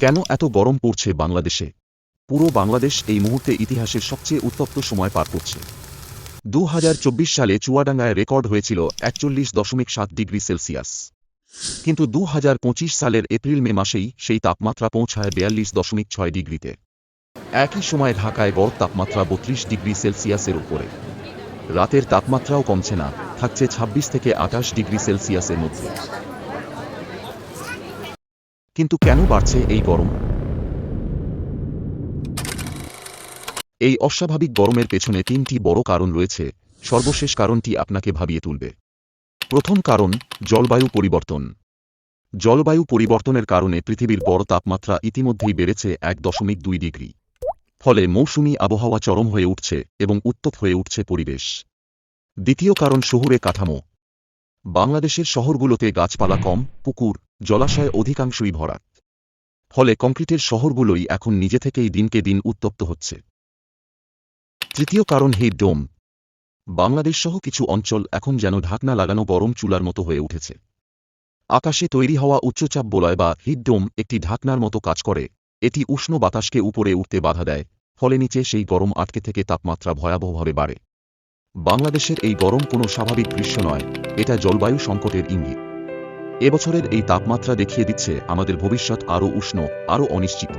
কেন এত গরম পড়ছে বাংলাদেশে? পুরো বাংলাদেশ এই মুহূর্তে ইতিহাসের সবচেয়ে উত্তপ্ত সময় পার করছে। দু হাজার চব্বিশ সালে চুয়াডাঙ্গায় রেকর্ড হয়েছিল একচল্লিশ দশমিক সাত ডিগ্রি সেলসিয়াস। কিন্তু দু হাজার পঁচিশ সালের এপ্রিল মে মাসেই সেই তাপমাত্রা পৌঁছায় বেয়াল্লিশ দশমিক ছয় ডিগ্রিতে। একই সময় ঢাকায় গড় তাপমাত্রা বত্রিশ ডিগ্রি সেলসিয়াসের উপরে। রাতের তাপমাত্রাও কমছে না, থাকছে ২৬ থেকে আটাশ ডিগ্রি সেলসিয়াসের মধ্যে। কিন্তু কেন বাড়ছে এই গরম? এই অস্বাভাবিক গরমের পেছনে তিনটি বড় কারণ রয়েছে। সর্বশেষ কারণটি আপনাকে ভাবিয়ে তুলবে। প্রথম কারণ, জলবায়ু পরিবর্তন। জলবায়ু পরিবর্তনের কারণে পৃথিবীর গড় তাপমাত্রা ইতিমধ্যেই বেড়েছে এক দশমিক দুই ডিগ্রি। ফলে মৌসুমি আবহাওয়া চরম হয়ে উঠছে এবং উত্তপ হয়ে উঠছে পরিবেশ। দ্বিতীয় কারণ, শহুরে কাঠামো। বাংলাদেশের শহরগুলোতে গাছপালা কম, পুকুর জলাশয় অধিকাংশই ভরাট। ফলে কংক্রিটের শহরগুলোই এখন নিজে থেকেই দিনকে দিন উত্তপ্ত হচ্ছে। তৃতীয় কারণ হিট ডোম। বাংলাদেশ সহ কিছু অঞ্চল এখন যেন ঢাকনা লাগানো গরম চুলার মতো হয়ে উঠেছে। আকাশে তৈরি হওয়া উচ্চচাপ বলয় বা হিট ডোম একটি ঢাকনার মতো কাজ করে। এটি উষ্ণ বাতাসকে উপরে উঠতে বাধা দেয়, ফলে নিচে সেই গরম আটকে থেকে তাপমাত্রা ভয়াবহভাবে বাড়ে। বাংলাদেশের এই গরম কোনো স্বাভাবিক দৃশ্য নয়, এটা জলবায়ু সংকটের ইঙ্গিত। এবছরের এই তাপমাত্রা দেখিয়ে দিচ্ছে আমাদের ভবিষ্যৎ আরও উষ্ণ আরও অনিশ্চিত।